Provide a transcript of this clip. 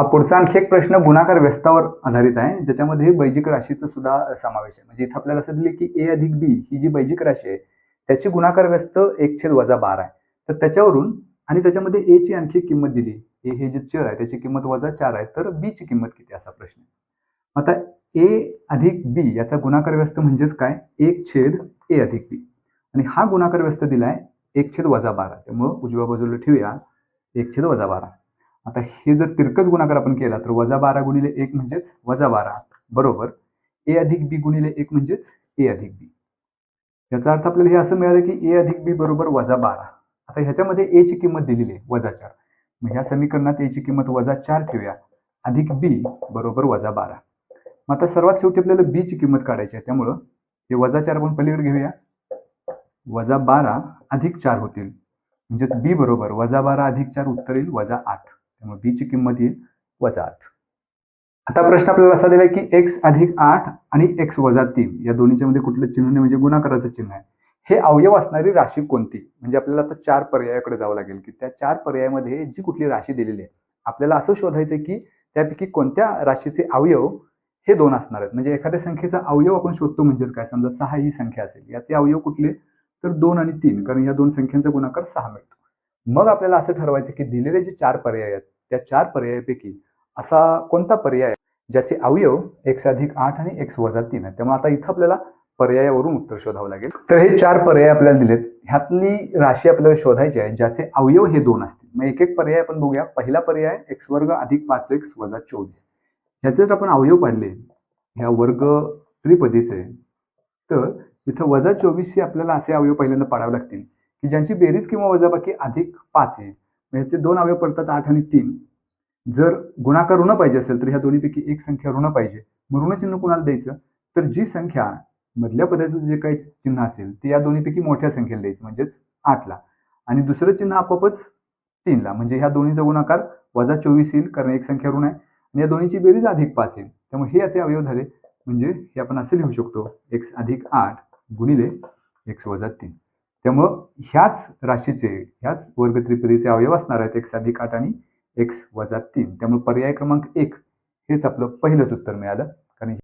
हा पुढचा आणखी एक प्रश्न गुणाकार व्यस्तावर आधारित आहे ज्याच्यामध्ये बैजिक राशीचा सुद्धा समावेश आहे. म्हणजे इथं आपल्याला असं दिले की ए अधिक बी ही जी बैजिक राशी आहे त्याची गुणाकार व्यस्त एक छेद वजा बारा आहे. तर त्याच्यावरून आणि त्याच्यामध्ये ए ची आणखी एक किंमत दिली. ए हे जे चर आहे त्याची किंमत वजा चार आहे तर बी ची किंमत किती असा प्रश्न आहे. आता ए अधिक बी याचा गुणाकार व्यस्त म्हणजेच काय? एक छेद ए अधिक बी आणि हा गुणाकार व्यस्त दिलाय एक छेद वजा बारा. त्यामुळं उजव्या बाजूला ठेवूया. एक छेद वजा बारा. आता हे जर तिरकस गुणाकार आपण केला तर वजा बारा गुणिले एक म्हणजेच वजा बारा. बरोबर? ए अधिक बी गुणिले एक म्हणजेच ए अधिक बी. याचा अर्थ आपल्याला हे असं मिळालं की ए अधिक बी बरोबर वजा बारा. आता ह्याच्यामध्ये ए ची किंमत दिलेली आहे वजा चार. मग ह्या समीकरणात ए ची किंमत वजा चार ठेवूया. अधिक बी बरोबर वजा बारा. मग आता सर्वात शेवटी आपल्याला बी ची किंमत काढायची आहे त्यामुळं हे वजा चार आपण पलीकडे घेऊया. वजा बारा अधिक चार होतील. म्हणजेच बी बरोबर वजा बारा अधिक चार उत्तर येईल वजा आठ. त्यामुळे बी ची किंमत येईल वजा आठ. आता प्रश्न आपल्याला असा दिलाय की एक्स अधिक आठ आणि एक्स वजा तीन या दोन्हीच्या मध्ये कुठलं चिन्ह नाही म्हणजे गुणाकाराचं चिन्ह आहे. हे अवयव असणारी राशी कोणती? म्हणजे आपल्याला आता चार पर्यायाकडे जावं लागेल की त्या चार पर्यायामध्ये जी कुठली राशी दिलेली आहे आपल्याला असं शोधायचं आहे की त्यापैकी कोणत्या राशीचे अवयव हे दोन असणार आहेत? म्हणजे एखाद्या संख्येचा अवयव आपण शोधतो म्हणजेच काय? समजा सहा ही संख्या असेल याचे अवयव कुठले? तर दोन आणि तीन कारण या दोन संख्यांचा गुणाकार सहा मिळतो. मग आपल्याला असं ठरवायचं की दिलेले जे चार पर्याय आहेत त्या चार पर्यायापैकी असा कोणता पर्याय आहे ज्याचे अवयव एक्स अधिक आठ आणि एक्स वजा तीन आहे त्यामुळे आता इथं आपल्याला पर्यायावरून उत्तर शोधावं लागेल. तर हे चार पर्याय आपल्याला दिलेत. ह्यातली राशी आपल्याला शोधायची आहे ज्याचे अवयव हे दोन असतील. मग एक एक पर्याय आपण बघूया. पहिला पर्याय एक्स वर्ग अधिक पाच एक्स वजा चोवीस. ह्याचे जर आपण अवयव पाडले ह्या वर्ग त्रिपदीचे तर इथं वजा चोवीसशे आपल्याला असे अवयव पहिल्यांदा पाडावे लागतील की ज्यांची बेरीज किंवा वजाबाकी अधिक पाच आहे. ह्याचे दोन अवयव पडतात आठ आणि तीन. जर गुणाकार ऋण पाहिजे असेल तर ह्या दोन्हीपैकी एक संख्या ऋण पाहिजे. मग ऋणचिन्ह कुणाला द्यायचं? तर जी संख्या मधल्या पदाचं जे काही चिन्ह असेल ते या दोन्हीपैकी मोठ्या संख्येला द्यायचं म्हणजेच आठला. आणि दुसरं चिन्ह आपोआपच तीनला. म्हणजे ह्या दोन्हीचा गुणाकार वजा चोवीस येईल कारण एक संख्या ऋण आहे. आणि या दोन्हीची बेरीज अधिक पाच येईल. त्यामुळे हे याचे अवयव झाले. म्हणजे हे आपण असं लिहू शकतो एक्स अधिक आठ गुणिले एक्स वजा तीन. त्यामुळं ह्याच राशीचे ह्याच वर्ग त्रिपदीचे अवयव असणार आहेत एक्स अधिक आठ आणि एक्स वजा तीन. त्यामुळे पर्याय क्रमांक एक हेच आपलं पहिलंच उत्तर मिळालं.